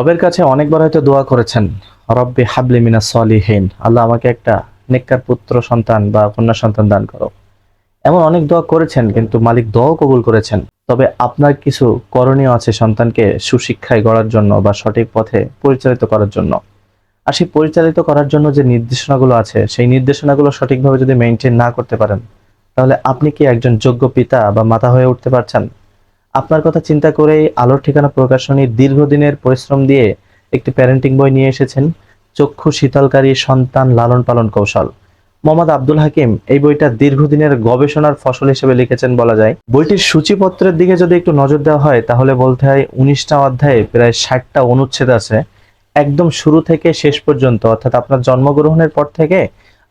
রবের কাছে অনেকবার হয়তো দোয়া করেছেন, রব্বি হাবলি মিনা সলিহীন আল্লাহ আমাকে একটা নেককার পুত্র সন্তান বা কন্যা সন্তান দান করো। এমন অনেক দোয়া করেছেন, কিন্তু মালিক দোয়াও কবুল করেছেন। তবে আপনার কিছু করণীয় আছে সন্তানকে সুশিক্ষায় গড়ার জন্য বা সঠিক পথে পরিচালিত করার জন্য। আর সেই পরিচালিত করার জন্য যে নির্দেশনাগুলো আছে, সেই নির্দেশনাগুলো সঠিকভাবে যদি মেনটেন না করতে পারেন, তাহলে আপনি কি একজন যোগ্য পিতা বা মাতা হয়ে উঠতে পারছেন? আপনার কথা চিন্তা করেই আলোর ঠিকানা প্রকাশনী দীর্ঘদিনের পরিশ্রম দিয়ে একটি প্যারেন্টিং বই নিয়ে এসেছেন চক্ষু শীতলকারী সন্তান লালন পালন কৌশল। মোহাম্মদ আব্দুল হাকিম, এই বইটা দীর্ঘদিনের গবেষণার ফসল হিসেবে লিখেছেন বলা যায়। বইটির সূচিপত্রের দিকে যদি একটু নজর দেওয়া হয়, তাহলে বলতে হয় উনিশটা অধ্যায়ে প্রায় ষাটটা অনুচ্ছেদ আছে। একদম শুরু থেকে শেষ পর্যন্ত, অর্থাৎ আপনার জন্মগ্রহণের পর থেকে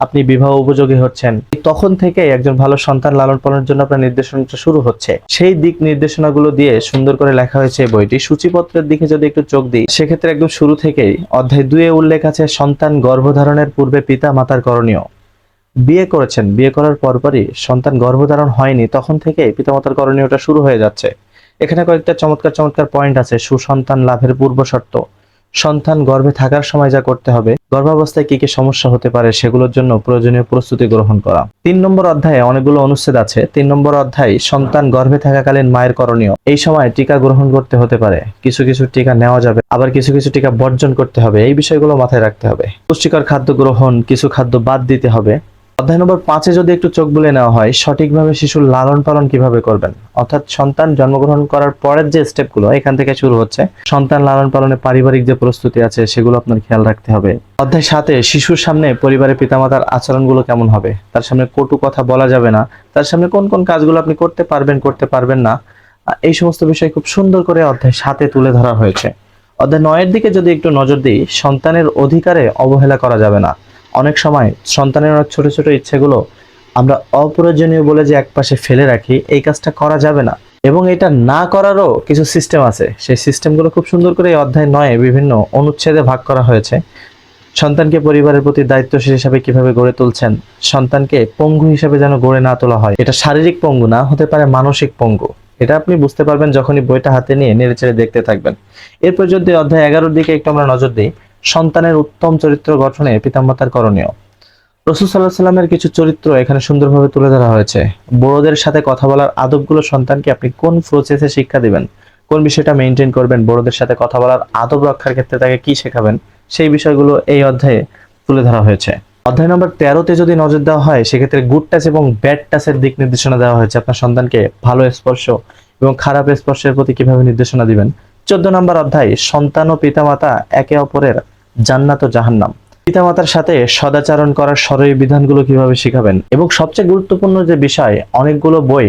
আপনি বিবাহ উপযোগী হচ্ছেন। তখন থেকে একজন ভালো সন্তান লালন পালনের জন্য আপনার নির্দেশনাটা শুরু হচ্ছে। সেই দিক নির্দেশনাগুলো দিয়ে সুন্দর করে লেখা হয়েছে বইটি। সূচিপত্রের দিকে যদি একটু চোখ দিই, সেক্ষেত্রে একদম শুরু থেকেই অধ্যায় দুয়ে উল্লেখ আছে, সন্তান গর্ভধারণের পূর্বে পিতা মাতার করণীয়। বিয়ে করেছেন। বিয়ে করার পরপরই সন্তান গর্ভধারণ হয়নি, তখন থেকে পিতামাতার করণীয়টা শুরু হয়ে যাচ্ছে। এখানে কয়েকটা চমৎকার চমৎকার পয়েন্ট আছে। সুসন্তান লাভের পূর্ব শর্ত সন্তান গর্ভে থাকার সময় যা করতে হবে, গর্ভাবস্থায় কি কি সমস্যা হতে পারে সেগুলোর জন্য প্রয়োজনীয় প্রস্তুতি গ্রহণ করা। তিন নম্বর অধ্যায়ে অনেকগুলো অনুচ্ছেদ আছে। তিন নম্বর অধ্যায়, সন্তান গর্ভে থাকাকালীন মায়ের করণীয়। এই সময় টিকা গ্রহণ করতে হতে পারে। কিছু কিছু টিকা নেওয়া যাবে, আবার কিছু কিছু টিকা বর্জন করতে হবে। এই বিষয়গুলো মাথায় রাখতে হবে। পুষ্টিকর খাদ্য গ্রহণ, কিছু খাদ্য বাদ দিতে হবে। অধ্যায় নম্বর পাঁচে যদি একটু চোখ বুলে নেওয়া হয়, সঠিকভাবে শিশুর লালন পালন কীভাবে করবেন? অর্থাৎ সন্তান জন্মগ্রহণ করার পরের যে স্টেপগুলো এখান থেকে শুরু হচ্ছে। সন্তান লালন পালনে পারিবারিক যে প্রস্তুতি আছে, সেগুলো আপনার খেয়াল রাখতে হবে। অধ্যায় সাথে শিশুর সামনে পরিবারের পিতামাতার আচরণগুলো কেমন হবে? তার সামনে কটু কথা বলা যাবে না। তার সামনে কোন কোন কাজগুলো আপনি করতে পারবেন করতে পারবেন না? এই সমস্ত বিষয় খুব সুন্দর করে অধ্যায় সাথে তুলে ধরা হয়েছে। অধ্যায় নয়ের দিকে যদি একটু নজর দিই, সন্তানের অধিকারে অবহেলা করা যাবে না। অনেক সময় সন্তানের অনেক ছোট ছোট ইচ্ছেগুলো আমরা অপ্রয়োজনীয় বলে যে একপাশে ফেলে রাখি, এই কাজটা করা যাবে না। এবং এটা না করারও কিছু সিস্টেম আছে। সেই সিস্টেমগুলো খুব সুন্দর করে এই অধ্যায় নয় বিভিন্ন অনুচ্ছেদে ভাগ করা হয়েছে। সন্তানকে পরিবারের প্রতি দায়িত্বশীল হিসাবে কীভাবে গড়ে তুলছেন, সন্তানকে পঙ্গু হিসাবে যেন গড়ে না তোলা হয়, এটা শারীরিক পঙ্গু না, হতে পারে মানসিক পঙ্গু। এটা আপনি বুঝতে পারবেন যখনই বইটা হাতে নিয়ে নেড়েচেড়ে দেখতে থাকবেন। এরপর যদি অধ্যায় এগারোর দিকে একটু আমরা নজর দিই সন্তানের উত্তম চরিত্র গঠনে পিতামাতার করণীয়। রসুল সাল্লাহ সাল্লামের কিছু চরিত্র এখানে সুন্দরভাবে তুলে ধরা হয়েছে। বড়দের সাথে কথা বলার আদবগুলো সন্তানকে আপনি কোন প্রসেসে শিক্ষা দিবেন? কোন বিষয়টা মেনটেন করবেন? বড়দের সাথে কথা বলার আদব রক্ষার ক্ষেত্রে তাকে কি শেখাবেন? সেই বিষয়গুলো এই অধ্যায়ে তুলে ধরা হয়েছে। অধ্যায় নম্বর তেরোতে যদি নজর দেওয়া হয়, সেক্ষেত্রে গুড টাচ এবং ব্যাড টাচের দিক নির্দেশনা দেওয়া হয়েছে। আপনার সন্তানকে ভালো স্পর্শ এবং খারাপ স্পর্শের প্রতি কীভাবে নির্দেশনা দিবেন? চোদ্দ নম্বর অধ্যায়, সন্তান ও পিতামাতা একে অপরের জান্নাত ও জাহান্নাম। পিতামাতার সাথে সদাচরণ করার সরই বিধানগুলো কীভাবে শিখাবেন? এবং সবচেয়ে গুরুত্বপূর্ণ যে বিষয়, অনেকগুলো বই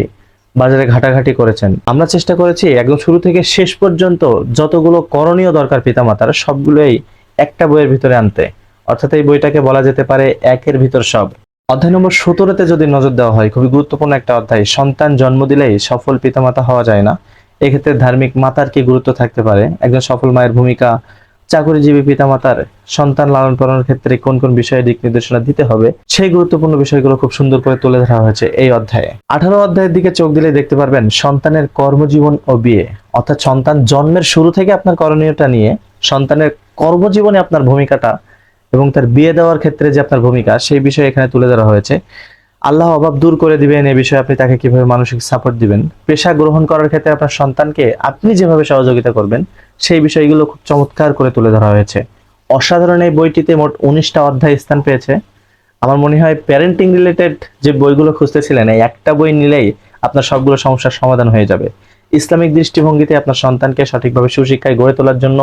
বাজারে ঘাটাঘাটি করেছেন। আমরা চেষ্টা করেছি একদম শুরু থেকে শেষ পর্যন্ত যতগুলো করণীয় দরকার পিতামাতার, সবগুলোই একটা বইয়ের ভিতরে আনতে। অর্থাৎ এই বইটাকে বলা যেতে পারে একের ভিতর সব। অধ্যায় নম্বর সতেরোতে যদি নজর দেওয়া হয়, খুবই গুরুত্বপূর্ণ একটা অধ্যায়, সন্তান জন্ম দিলেই সফল পিতামাতা হওয়া যায় না। এক্ষেত্রে ধার্মিক মাতার কি গুরুত্ব থাকতে পারে? একজন সফল মায়ের ভূমিকা, চাকরিজীবী পিতামাতার সন্তান লালন পালনের ক্ষেত্রে কোন কোন বিষয়ে দিক নির্দেশনা দিতে হবে? সেই গুরুত্বপূর্ণ বিষয়গুলো খুব সুন্দর করে তুলে ধরা হয়েছে এই অধ্যায়ে। আঠারো অধ্যায়ের দিকে চোখ দিলে দেখতে পারবেন, সন্তানের কর্মজীবন ও বিয়ে। অর্থাৎ সন্তান জন্মের শুরু থেকে আপনার করণীয়টা নিয়ে, সন্তানের কর্মজীবনে আপনার ভূমিকাটা এবং তার বিয়ে দেওয়ার ক্ষেত্রে যে আপনার ভূমিকা, সেই বিষয়ে এখানে তুলে ধরা হয়েছে। আল্লাহ অভাব দূর করে দিবেন, এ বিষয়ে আপনি তাকে কীভাবে মানসিক সাপোর্ট দিবেন? পেশা গ্রহণ করার ক্ষেত্রে আপনার সন্তানকে আপনি যেভাবে সহযোগিতা করবেন, সেই বিষয়গুলো খুব চমৎকার করে তুলে ধরা হয়েছে। অসাধারণ এই বইটিতে মোট উনিশটা অধ্যায় স্থান পেয়েছে। আমার মনে হয় প্যারেন্টিং রিলেটেড যে বইগুলো খুঁজতেছিলেন, এই একটা বই নিলেই আপনার সবগুলো সমস্যার সমাধান হয়ে যাবে। ইসলামিক দৃষ্টিভঙ্গিতে আপনার সন্তানকে সঠিকভাবে সুশিক্ষায় গড়ে তোলার জন্য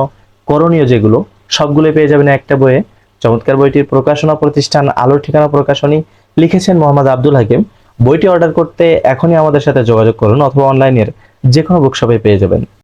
করণীয় যেগুলো সবগুলো পেয়ে যাবেন একটা বইয়ে। চমৎকার বইটির প্রকাশনা প্রতিষ্ঠান, আলোর ঠিকানা প্রকাশনী লিখেছেন মোহাম্মদ আব্দুল হাকিম। বইটি অর্ডার করতে এখনই আমাদের সাথে যোগাযোগ করুন অথবা অনলাইনের যে কোনো বুকশপে পেয়ে যাবেন।